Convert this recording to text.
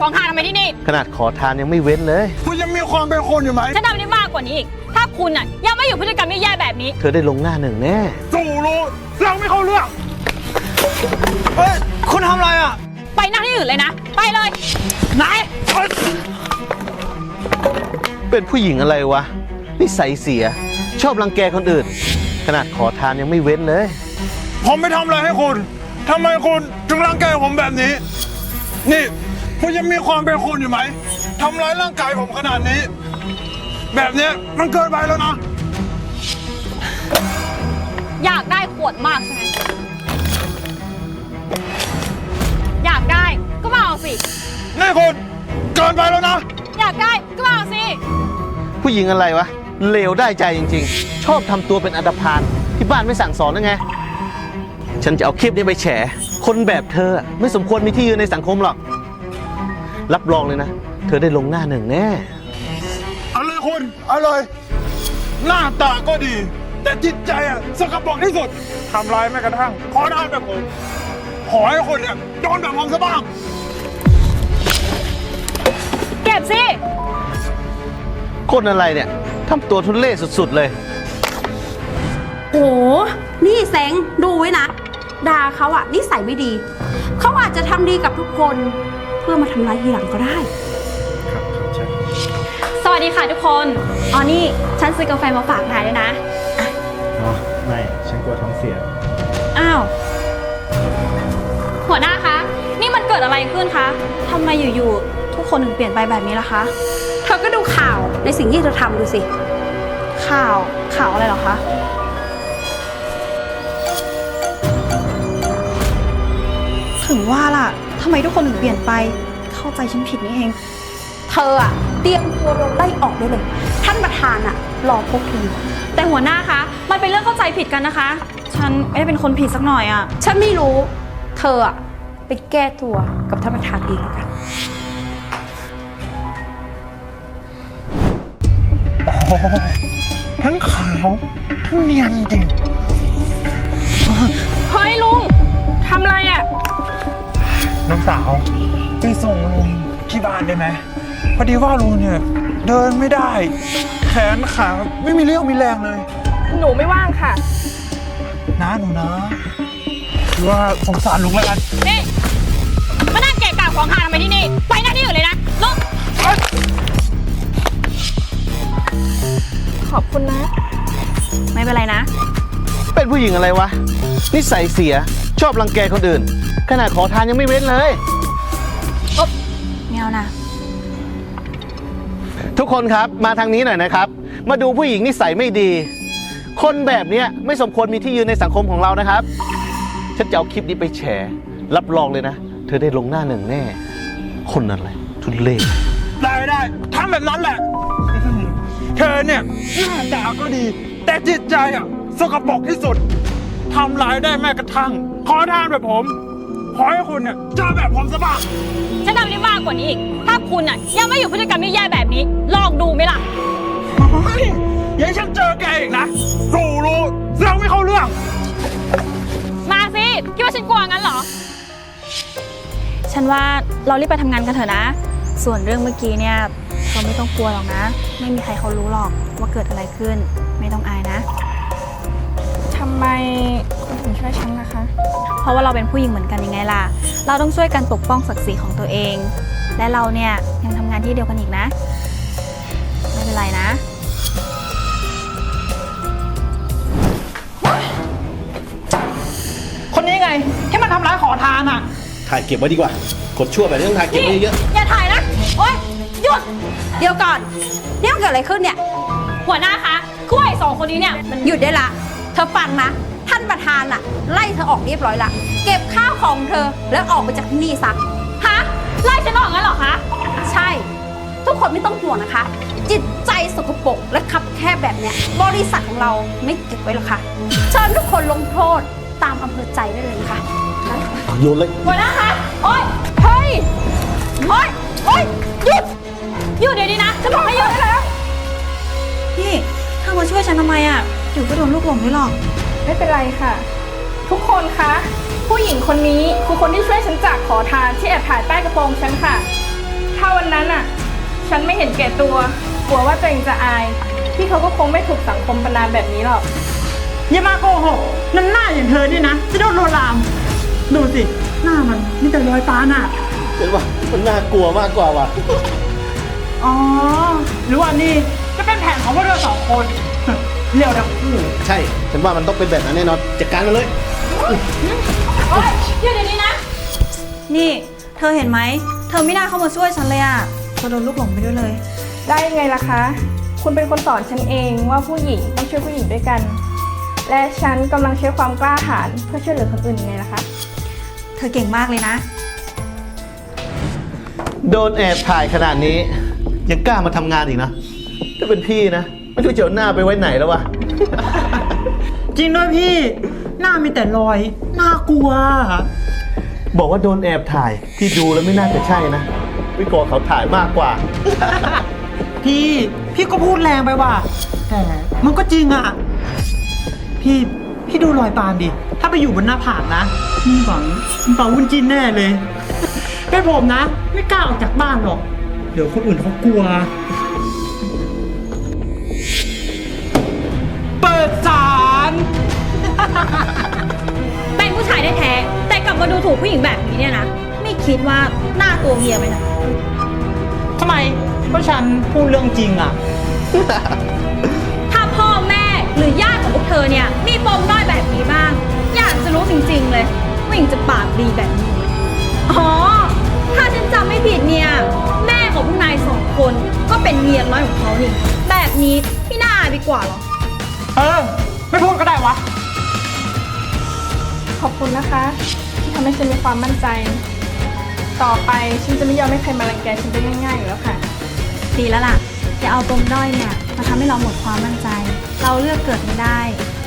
ของทานทำไมที่นี่ขนาดขอทานยังไม่เว้นเลย คุณยังมีความเป็นคนอยู่ไหม ฉันทำได้มากกว่านี้อีก ถ้าคุณอะยังไม่อยู่พฤติกรรมแย่ๆแบบนี้ เธอได้ลงหน้าหนึ่งแน่ สู่รู้เรื่องไม่เข้าเรื่องเฮ้ยคุณทำอะไรอะ ไปนั่งที่อื่นเลยนะ ไปเลยไหนเฮ้ยเป็นผู้หญิงอะไรวะนิสัยเสีย ชอบรังแกคนอื่น ขนาดขอทานยังไม่เว้นเลย ผมไม่ทำอะไรให้คุณทำไมคุณถึงรังแกผมแบบนี้ นี่ คุณยังมีความเป็นคนอยู่ไหมทำร้ายร่างกายผมขนาดนี้ แบบเนี้ยมันเกินไปแล้วนะ อยากได้ขวดมากใช่ไหมอยากได้ก็มาเอาสิ นี่คุณเกินไปแล้วนะ อยากได้ก็มาเอาสิ ผู้หญิงอะไรวะ เลวได้ใจจริง ๆ ชอบทำตัวเป็นอันดพานที่บ้านไม่สั่งสอนยังไง ฉันจะเอาคลิปนี้ไปแฉ คนแบบเธอ ไม่สมควรมีที่ยืนในสังคมหรอก รับรองเลยนะ เธอได้ลงหน้าหนึ่งแน่ เอาเลยคุณเอาเลยหน้าตาก็ดี แต่จิตใจอะสกปรกที่สุดทำร้ายแม้กระทั่งขอทานแบบผมขอให้คนเนี่ยโดนแบบผมซะบ้าง เก็บสิ คนอะไรเนี่ยทำตัวทุเล่สุดๆเลย โอ้นี่เซ็งดูไว้นะด่าเขาอะนิสัยไม่ดี เขาอาจจะทำดีกับทุกคนเพื่อมาทำร้ายทีหลังก็ได้สวัสดีค่ะทุกคนอ๋อนี่ฉันซื้อกาแฟมาฝากนายด้วยนะ อ๋อไม่ฉันกลัวท้องเสีย อ้าว หัวหน้าคะ นี่มันเกิดอะไรขึ้นคะทำไมอยู่ๆ ทุกคนถึงเปลี่ยนไปแบบนี้ล่ะคะ เธอก็ดูข่าวในสิ่งที่เธอทำดูสิ ข่าวข่าวอะไรเหรอคะ ถึงว่าล่ะ ทำไมทุกคนถึงเปลี่ยนไป เข้าใจฉันผิดนี่เอง เธออะเตรียมตัวโดนไล่ออกได้เลย ท่านประธานอะรอพวกเธออยู่แต่หัวหน้าคะ มันเป็นเรื่องเข้าใจผิดกันนะคะ ฉันไม่ได้เป็นคนผิดสักหน่อยอะฉันไม่รู้ เธออะไปแก้ตัวกับท่านประธานเองแล้วกัน ทั้งขาวทั้งเนียนจริง เฮ้ยลุงทำอะไรอะ น้องสาวไปส่งลุงที่บ้านได้ไหมพอดีว่าลุงเนี่ยเดินไม่ได้ แขนขาไม่มีเรี่ยวมีแรงเลยหนูไม่ว่างค่ะ นะหนูนะคือว่าสงสารลุงแล้วกันนี่มานั่งเกะกะของทานทำไมที่นี่ ไปนั่งที่อื่นเลยนะลุงขอบคุณนะ ไม่เป็นไรนะ เป็นผู้หญิงอะไรวะ นิสัยเสียชอบรังแกคนอื่น ขนาดขอทานยังไม่เว้นเลยไม่เอานะ ทุกคนครับมาทางนี้หน่อยนะครับ มาดูผู้หญิงนิสัยไม่ดี คนแบบเนี้ยไม่สมควรมีที่ยืนในสังคมของเรานะครับ ฉันจะเอาคลิปนี้ไปแฉ รับรองเลยนะ เธอได้ลงหน้าหนึ่งแน่ คนอะไร ทุเล่ได้ได้ทำแบบนั้นแหละ เธอเนี่ยหน้าตาก็ดี แต่จิตใจอะ สกปรกที่สุด ทำร้ายได้แม้กระทั่ง ขอทานแบบผม ขอให้คุณเนี่ยเจอแบบผมซะบ้างฉันทำได้มากกว่านี้อีก ถ้าคุณอะยังไม่อยู่พฤติกรรมแย่ๆแบบนี้ ลองดูไหมล่ะ เฮ้ยอยังฉันเจอแกอีกนะรู้รู้เรื่องไม่เข้าเรื่อง มาสิ คิดว่าฉันกลัวงั้นเหรอ ฉันว่าเรารีบไปทำงานกันเถอะนะ ส่วนเรื่องเมื่อกี้เนี่ยเราไม่ต้องกลัวหรอกนะ ไม่มีใครเขารู้หรอกว่าเกิดอะไรขึ้น ไม่ต้องอายนะทำ ไมคุณถึงช่วยฉันล่ะคะ เพราะว่าเราเป็นผู้หญิงเหมือนกันยังไงล่ะ เราต้องช่วยกันปกป้องศักดิ์ศรีของตัวเอง และเราเนี่ยยังทำงานที่เดียวกันอีกนะ ไม่เป็นไรนะ คนนี้ไงที่มันทำร้ายขอทานอะ ถ่ายเก็บไว้ดีกว่า กดชั่วแบบนี้ต้องถ่ายเก็บไว้เยอะอย่าถ่ายนะ โอ๊ย หยุด เดี๋ยวก่อนนี่มันเกิดอะไรขึ้นเนี่ย หัวหน้าคะกล้วยสองคนนี้เนี่ยมันหยุดได้ละเธอฟังนะ ท่านประธานอะไล่เธอออกเรียบร้อยละ เก็บข้าวของเธอแล้วออกไปจากที่นี่ซะ ฮะ ไล่ฉันออกงั้นเหรอคะ ใช่ ทุกคนไม่ต้องห่วงนะคะ จิตใจสกปรกและคับแคบแบบเนี้ย บริษัทของเราไม่เก็บไว้หรอกค่ะ เชิญทุกคนลงโทษตามอำเภอใจได้เลยนะคะโยนเลยหัวหน้าคะโอ๊ย เฮ้ย โอ๊ย โอ๊ย หยุด หยุดเดี๋ยวนี้นะ ฉันบอกให้หยุดได้แล้ว พี่เธอมาช่วยฉันทำไมอะ เดี๋ยวก็โดนลูกหลงด้วยหรอก ไม่เป็นไรค่ะ ทุกคนคะ ผู้หญิงคนนี้คือคนที่ช่วยฉันจากขอทานที่แอบถ่ายใต้กระโปรงฉันค่ะ ถ้าวันนั้นอะ ฉันไม่เห็นแก่ตัว กลัวว่าตัวเองจะอาย พี่เขาก็คงไม่ถูกสังคมประนามแบบนี้หรอก อย่ามาโกหกนั่นหน้าอย่างเธอนี่นะ จะโดนโลวนลาม ดูสิ หน้ามันมีแต่รอยปานอะ เห็นว่ามันน่ากลัวมากกว่าว่ะ อ๋อ หรือว่านี่จะเป็นแผนของพวกเราสองคน เรียวดังคู่ใช่ ฉันว่ามันต้องเป็นแบบนั้นแน่นอนจัดการมันเลย โอ๊ยหยุดเดี๋ยวนี้นะ นี่ เธอเห็นไหม เธอไม่น่าเข้ามาช่วยฉันเลยอะเธอโดนลูกหลงไปด้วยเลย ได้ยังไงล่ะคะ คุณเป็นคนสอนฉันเองว่าผู้หญิงต้องช่วยผู้หญิงด้วยกัน และฉันกำลังใช้ความกล้าหาญเพื่อช่วยเหลือคนอื่นยังไงล่ะคะ เธอเก่งมากเลยนะ โดนแอบถ่ายขนาดนี้ ยังกล้ามาทำงานอีกนะถ้าเป็นพี่นะ ไม่รู้จะเอาหน้าไปไว้ไหนแล้ววะ จริงด้วยพี่ หน้ามีแต่รอย น่ากลัว บอกว่าโดนแอบถ่าย พี่ดูแล้วไม่น่าจะใช่นะวิกอเขาถ่ายมากกว่า พี่ พี่ก็พูดแรงไปว่ะแต่มันก็จริงอะ พี่ พี่ดูรอยปานดิ ถ้าไปอยู่บนหน้าผากนะมีหวังมีเป่าวุ้นจินแน่เลย เป็นผมนะ ไม่กล้าออกจากบ้านหรอก เดี๋ยวคนอื่นเขากลัว เป็นผู้ชายได้แท้ๆแต่กลับมาดูถูกผู้หญิงแบบนี้เนี่ยนะ ไม่คิดว่าหน้าตัวเมียไปนะทำไมก็ฉันพูดเรื่องจริงอะ ถ้าพ่อแม่หรือญาติของพวกเธอเนี่ย มีปมด้อยแบบนี้บ้าง อยากจะรู้จริงๆเลยว่าหญิงจะปากดีแบบนี้อ๋อ ถ้าฉันจำไม่ผิดเนี่ย แม่ของพวกนายสองคนก็เป็นเมียน้อยของเขานี่ แบบนี้พี่น่าอายไปกว่าเหรอ เออ ไม่พูดก็ได้วะขอบ คุณนะคะ ที่ทำให้ฉันมีความมั่นใจ ต่อไปฉันจะไม่ยอมให้ใครมารังแกฉันได้ง่ายๆอยู่แล้วค่ะ ดีแล้วล่ะอย่าเอาปมด้อยเนี่ยมาทำให้เราหมดความมั่นใจ เราเลือกเกิดไม่ได้แต่เราเนี่ยเลือกที่จะเป็นได้